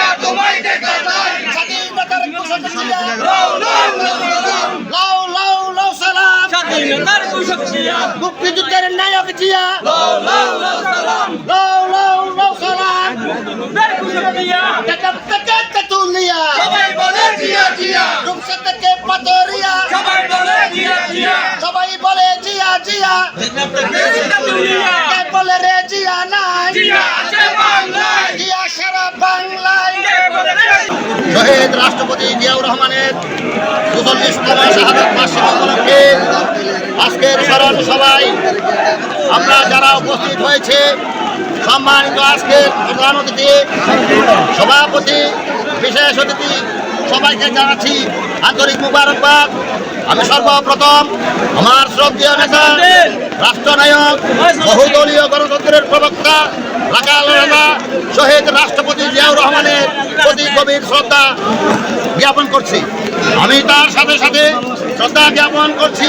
জিয়া তোমায় দেখা যায়। স্বাধীনতার ঘোষক জিয়া লাও লাও লাও লাও লাও সালাম। স্বাধীনতার ঘোষক জিয়া মুক্তিযুদ্ধের নায়ক জিয়া। লাও লাও লাও সালাম। লাও লাও লাও সালাম। মুক্তিযুদ্ধের ঘোষক জিয়া টাকা থেকে তেতুলিয়া। সবাই বলে জিয়া জিয়া। রূপসা থেকে পাতরিয়া সবাই বলে জিয়া জিয়া। সবাই বলে জিয়া জিয়া। জিয়া কে বলে শহীদ রাষ্ট্রপতি জিয়াউর রহমানের চুচল্লিশতম শাহাদত বার্ষিক উপলক্ষে আজকের স্মরণ সভায় আমরা যারা উপস্থিত হয়েছে, সম্মানিত আজকের প্রধান অতিথি, সভাপতি, বিশেষ অতিথি, সবাইকে জানাচ্ছি আন্তরিক মুবারকবাদ। আমি সর্বপ্রথম আমার শ্রদ্ধেয় নেতা, রাষ্ট্রনায়ক, বহুদলীয় গণতন্ত্রের প্রবক্তা, রাকাল রাজা গভীর শ্রদ্ধা জ্ঞাপন করছি। আমি তার সাথে সাথে শ্রদ্ধা জ্ঞাপন করছি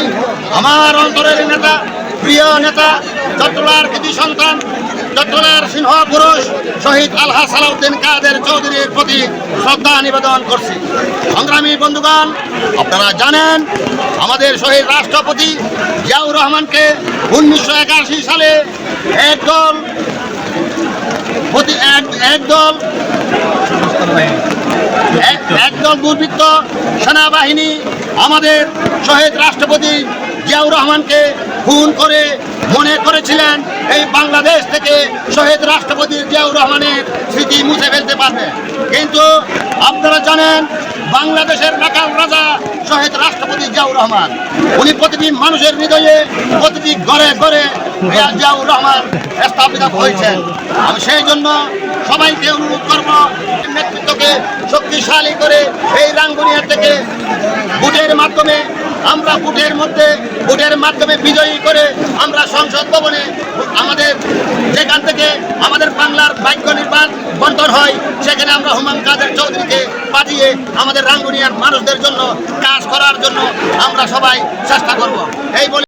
আমার অন্তরের নেতা, প্রিয় নেতা চট্টলার কৃতি সন্তান চট্টলার সিংহ পুরুষ শহীদ আলহা সালাউদ্দিন কাদের চৌধুরীর প্রতি শ্রদ্ধা নিবেদন করছি। সংগ্রামী বন্ধুগণ, আপনারা জানেন আমাদের শহীদ রাষ্ট্রপতি জিয়াউর রহমানকে উনিশশো একাশি সালে একদল প্রতি এক একদল এক- একদল দুর্বৃত্ত সেনাবাহিনী আমাদের শহীদ রাষ্ট্রপতি জিয়াউর রহমানকে খুন করে মনে করেছিলেন, এই বাংলাদেশ থেকে শহীদ রাষ্ট্রপতি জিয়াউর রহমানের স্মৃতি মুছে ফেলতে পারবে। কিন্তু আপনারা জানেন বাংলাদেশের রাখাল রাজা শহীদ রাষ্ট্রপতি জিয়াউর রহমান। উনি প্রতিটি মানুষের হৃদয়ে, প্রতিটি ঘরে ঘরে জিয়াউর রহমান স্থাপিত হয়েছেন। আমি সেই জন্য সবাইকে অনুরোধ করব নেতৃত্বকে শক্তিশালী করে এই রাঙ্গুনিয়া থেকে ভোটের মাধ্যমে আমরা ভোটের মধ্যে, ভোটের মাধ্যমে বিজয়ী করে আমরা সংসদ ভবনে আমাদের যেখান থেকে আমাদের বাংলার বাক্য নির্বাচন বন্টন হয়, সেখানে আমরা হুমাম কাদের চৌধুরীকে পাঠিয়ে আমাদের রাঙ্গুনিয়ার মানুষদের জন্য কাজ করার জন্য আমরা সবাই চেষ্টা করব। এই বলে